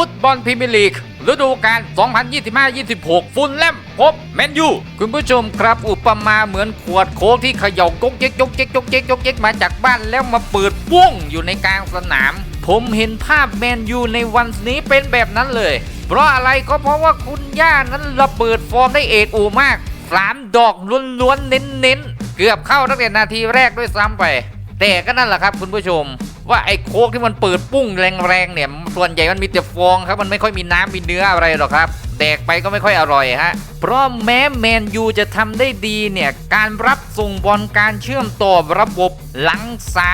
ฟุตบอลพรีเมียร์ลีกฤดูกาล 2025-26 ฟุนแลมพบแมนยู คุณผู้ชมครับ อุปมาเหมือนขวดโค้กที่เขย่ากกเจ๊กยกเจ๊กยกเจ๊กยกเจ๊กมาจากบ้านแล้วมาเปิดปุ้งอยู่ในกลางสนาม ผมเห็นภาพแมนยูในวันนี้เป็นแบบนั้นเลย เพราะอะไรก็เพราะว่าคุณย่านั้นระเบิดฟอร์มได้เอกอูมากสามดอกล้วนๆเน้นๆ เกือบเข้าตั้งแต่นาทีแรกด้วยซ้ำไป แต่ก็นั่นแหละครับคุณผู้ชม ว่าไอ้โค้กที่มันเปิดปุ้งแรงๆเนี่ย ส่วนใหญ่มันมีแต่ฟองครับ มันไม่ค่อยมีน้ำมีเนื้ออะไรหรอกครับแดกไปก็ไม่ค่อยอร่อยฮะ เพราะแม้แมนยูจะทำได้ดีเนี่ย การรับส่งบอลการเชื่อมต่อระบบหลัง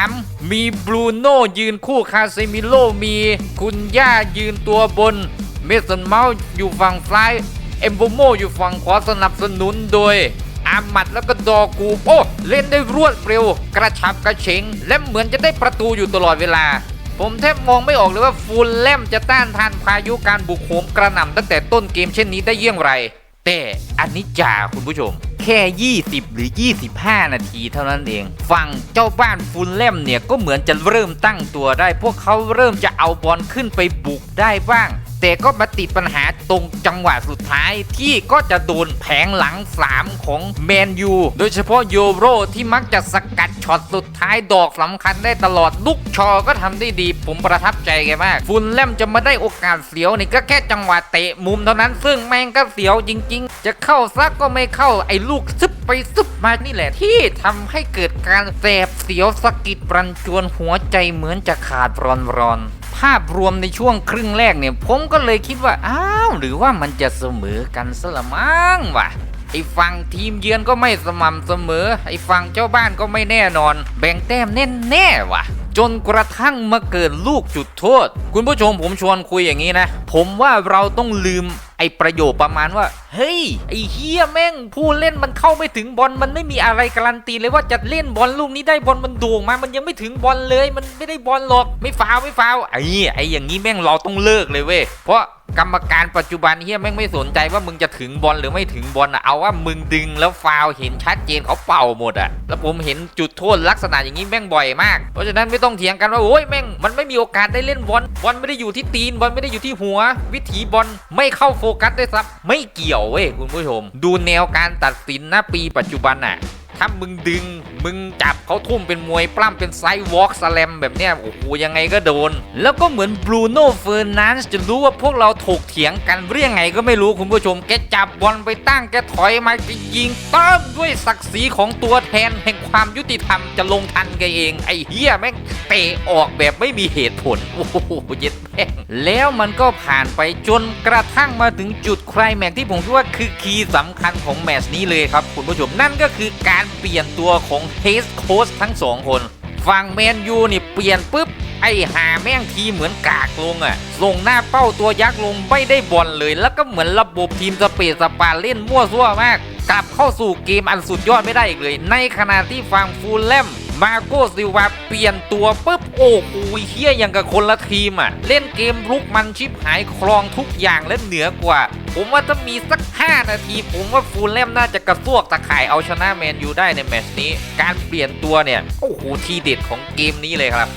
3 มีบรูโน่ยืนคู่คาเซมิโลมีคุณย่ายืนตัวบน เมสันเมาส์อยู่ฝั่งซ้าย เอมโบโมอยู่ฝั่งขวาสนับสนุนโดย อามัดแล้วก็ดอกูโอ้เล่นได้รวดเร็ว กระชับกระเฉงและเหมือนจะได้ประตูอยู่ตลอดเวลา ผมแทบมองไม่ออกเลยว่าฟูลแลมจะต้านทานพายุการบุกโหมกระหน่ำตั้งแต่ต้นเกมเช่นนี้ได้เยี่ยงไร แต่อันนี้จ่าคุณผู้ชมแค่ 20 หรือ 25 นาทีเท่านั้นเอง ฝั่งเจ้าบ้านฟูลแลมเนี่ย ก็เหมือนจะเริ่มตั้งตัวได้ พวกเขาเริ่มจะเอาบอลขึ้นไปบุกได้บ้าง แต่ก็มาติดปัญหาตรงจังหวะสุดท้ายที่ก็จะโดนแผงหลัง 3 ของแมนยูโดยเฉพาะโยโรที่มักจะสกัดช็อตสุดท้ายดอกสำคัญได้ตลอดลุกชอก็ทำได้ดี ผมประทับใจแกมาก ฟุนแลมจะมาได้โอกาสเสียวนี่ก็แค่จังหวะเตะมุมเท่านั้น ซึ่งแมงก็เสียวจริง ๆ จะเข้าซักก็ไม่เข้าไอ้ลูกซึบไปซึบมานี่แหละที่ทำให้เกิดการแสบเสียวสะกิดรันจวนหัวใจเหมือนจะขาดร้อนรอนๆาพรวมในช่วงครึ่งแรกเนี่ย ผมก็เลยคิดว่า อ้าว หรือว่ามันจะเสมอกันซะละมั้งวะไอ้ฝั่งทีมเยือนก็ไม่สม่ำเสมอ ไอ้ฝั่งเจ้าบ้านก็ไม่แน่นอน แบ่งแต้มแน่แน่วะ จนกระทั่งมาเกิดลูกจุดโทษ คุณผู้ชมผมชวนคุยอย่างนี้นะ ผมว่าเราต้องลืมไอประโยคประมาณว่า เฮ้ย ไอเฮียแม่ง ผู้เล่นมันเข้าไม่ถึงบอลมันไม่มีอะไรการันตีเลยว่าจะเล่นบอลลูกนี้ได้บอลมันโด่งมามันยังไม่ถึงบอลเลย มันไม่ได้บอลหรอกไม่ฟาวไม่ฟาวไอ้ไออย่างนี้แม่งเราต้องเลิกเลยเว้ยเพราะ กรรมการปัจจุบันเฮียแม่งไม่สนใจว่ามึงจะถึงบอลหรือไม่ถึงบอลอะเอาว่ามึงดึงแล้วฟาวเห็นชัดเจนเขาเป่าหมดอะแล้วผมเห็นจุดโทษลักษณะอย่างนี้แม่งบ่อยมาก เพราะฉะนั้นไม่ต้องเถียงกันว่าโอ้ยแม่งมันไม่มีโอกาสได้เล่นบอลบอลไม่ได้อยู่ที่ตีนบอลไม่ได้อยู่ที่หัว วิถีบอลไม่เข้าโฟกัสด้วยซ้ำไม่เกี่ยวเว้ยคุณผู้ชม ดูแนวการตัดสินนะปีปัจจุบันน่ะ ถ้ามึงดึง มึงจับเขาทุ่มเป็นมวยปล้ำเป็นไซด์วอล์กสแลมแบบเนี้ยโอ้โหยังไงก็โดน แล้วก็เหมือนบรูโน่เฟอร์นันส์จะรู้ว่าพวกเราถกเถียงกันเรื่องไงก็ไม่รู้คุณผู้ชมแกจับบอลไปตั้งแกถอยมาแกยิงติมด้วยศักดิ์ศรีของตัวแทนแห่งความยุติธรรมจะลงทันแกเองไอ้เหี้ยแม่งเตะออกแบบไม่มีเหตุผลโอ้โหเย็ดแม่งแล้วมันก็ผ่านไปจนกระทั่งมาถึงจุดไคลแม็กที่ผมคิดว่าคือคีย์สำคัญของแมตช์นี้เลยครับคุณผู้ชมนั่นก็คือการเปลี่ยนตัวของเฮสโค้ชทั้งสองคนฝั่งแมนยูนี่เปลี่ยนปุ๊บ ไอ้หาแม่งทีเหมือนกากลงอะ่ะส่งหน้าเป้าตัวยักษ์ลงไม่ได้บอลเลย แล้วก็เหมือนระบบทีมสเปซสปาเล่นมั่วซั่วมาก กลับเข้าสู่เกมอันสุดยอดไม่ได้อีกเลย ในขณะที่ฝั่งฟูลแลม มาโกซิลวาเปลี่ยนตัวปุ๊บโอ้โหเฮี้ยอย่างกับคนละทีมอะ เล่นเกมลุกมันชิบหายครองทุกอย่างและเหนือกว่า ผมว่าถ้ามีสัก 5 นาที ผมว่าฟูลแลมน่าจะกระซวกตะข่ายเอาชนะแมนยูได้ในแมตช์นี้ การเปลี่ยนตัวเนี่ย โอ้โหทีเด็ดของเกมนี้เลยครับ